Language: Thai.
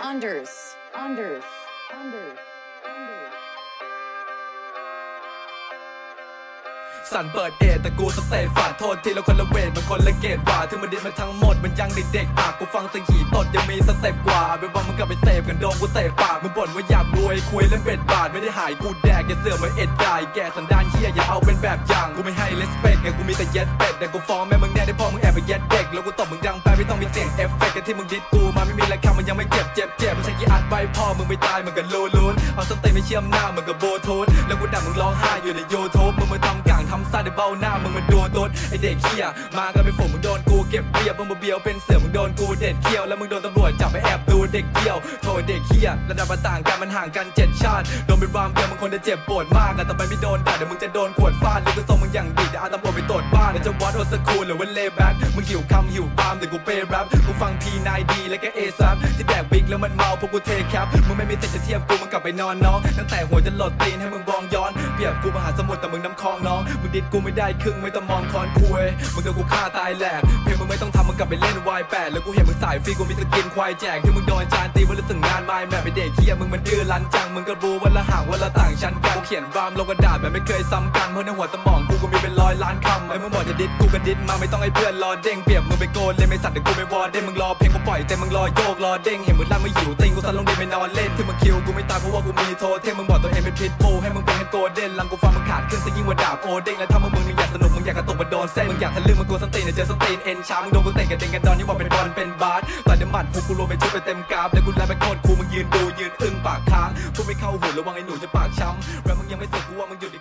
unders, unders, unders, สั่นเปิดเอแต่กูสเตทฝาดโทษทีละคนละเวทมันคนละเกตกว่าถึงมันดินมาทั้งหมดมันยังเด็กๆปากกูฟังสียงหีตดยังมีสเต็ปกว่าไปว่ามึงกลับไปเสพกันโดนกูเตะปากมึงบ่นว่าอยากรวยคุยเล่นเบ็ดบาทไม่ได้หายกูแดกอย่าเสือกมาเอ็ดได้แกสันดานเฮียอย่าเอาเป็นแบบอย่างกูไม่ให้เลสเปกไงกูมีแต่เย็ดเป็ดแต่กูฟ้องแม่มึงแน่ได้พอมึง ย็ดเด็ก แล้วกูตบมึงดังไปไม่ต้องมีเสียงเอฟเฟกต์กันที่มึงดิดกูมาไม่มีราคามันยังไม่เจ็บเจ็บเจ็บมันใช่กี่อัดใบพ่อมึงไม่ตายมึงก็โลลูนเอาสเตย์ไม่เชื่อมหน้ามึงกับโบทูนแล้วกูด่ามึงร้องไห้อยู่ในยูทูบมึงมาทำกลางทำซ่าได้เบ้าหน้ามึงมันดูต้นไอเด็กเฮียมากันเป็นฝูงมึงโดนกู เก็บเบียบมึงมาเบียวเป็นเสือมึงโดนกูเด็ดเขี้ยวแล้วมึงโดนตำรวจจับไปแอบดูเด็กเดียวโทษเด็กเฮียระดับมันต่างกันมันห่างกันเจ็ดชาติโดนเป็นวามเดียวมึงคนจะเจ็บปวดมากอะแต่ไปไม่โดนด่าเดี๋ยวมึงจะโดนขวดฟาดหรือก็ส่งมึงอย่างดีแต่อาตำรวจไปตรวจบ้านแล้วจะวัดโอสคูลหรือว่าเลแบ็คมึงหิวคำหิวปามแต่กูเปย์แรปกูฟังพีนายดีและก็เอซับที่แบกบิ๊กแล้วมันเมาพวกกูเทแคปมึงไม่มีสิทธิ์จะเทียบกูมึงกลับไปนอนน้องตั้งแต่หัวจะหลดตีนให้มึงบองย้อนเปรียบกูมหาสมุทรแต่มึงน้ำคลองน้องมึงดิดกูไม่ได้ครึ่งไม่ต้องมองคอนคุยมึงกับกูฆ่าตายแหลก กลับไปเล่นวายแปดแล้วกูเห็นมึงสายฟรีกูมีสกินควายแจกที่มึงโดนจานตีวันละถึงงานไม้แม่ไปเด็กเฮียมึงมันดื้อรั้นจังมึงก็รู้วันละห่างวันละต่างชั้นกันกูเขียนรามลงกระดาษแบบไม่เคยซ้ำกันเพราะในหัวสมองกูก็มีเป็นร้อยล้านคำไอ้มึงบอกจะดิดกูก็ดิดมาไม่ต้องให้เพื่อนรอเด้งเปรียบมึงไปโกนเลยไม่สัตว์แต่กูไม่วอเด้งมึงรอเพลงกูปล่อยแต่มึงรอโยกรอเด้งเห็นมึงลั่นมึงหิวติงกูสั่นลงดินไม่นอนเล่นที่มึงคิวกูไม่ตายเพราะว่ากูมีโทเทมมึงบอกตัวเองเป็นพิษบูให้มึงเป็นให้โกเด้นลังกูฟังมึงขาดขึ้นซะยิ่งกว่าดาบโอเด้งแล้วถ้ามึงมึงอยากสนุกมึงอยากกระตุกมาโดนเส้นมึงอยากทะลึ่งมึงกลัวสตีนเจอสตีนเอ็นชามึงโดนกูเตะกันเด้งกันดอนนี่ว่าเป็นบอลเป็นบาสต่อยเดมันพุกกูรวมเป็นชุดไปเต็มกราฟแล้วกูไล่ไปโคตรคูมึงยืนดูยืนอึ้งปากค้างกูไม่เข้าหูระวังไอ้หนูจะปากช้ำแรปมึงยังไม่สร็จกูว่ามึงหยุด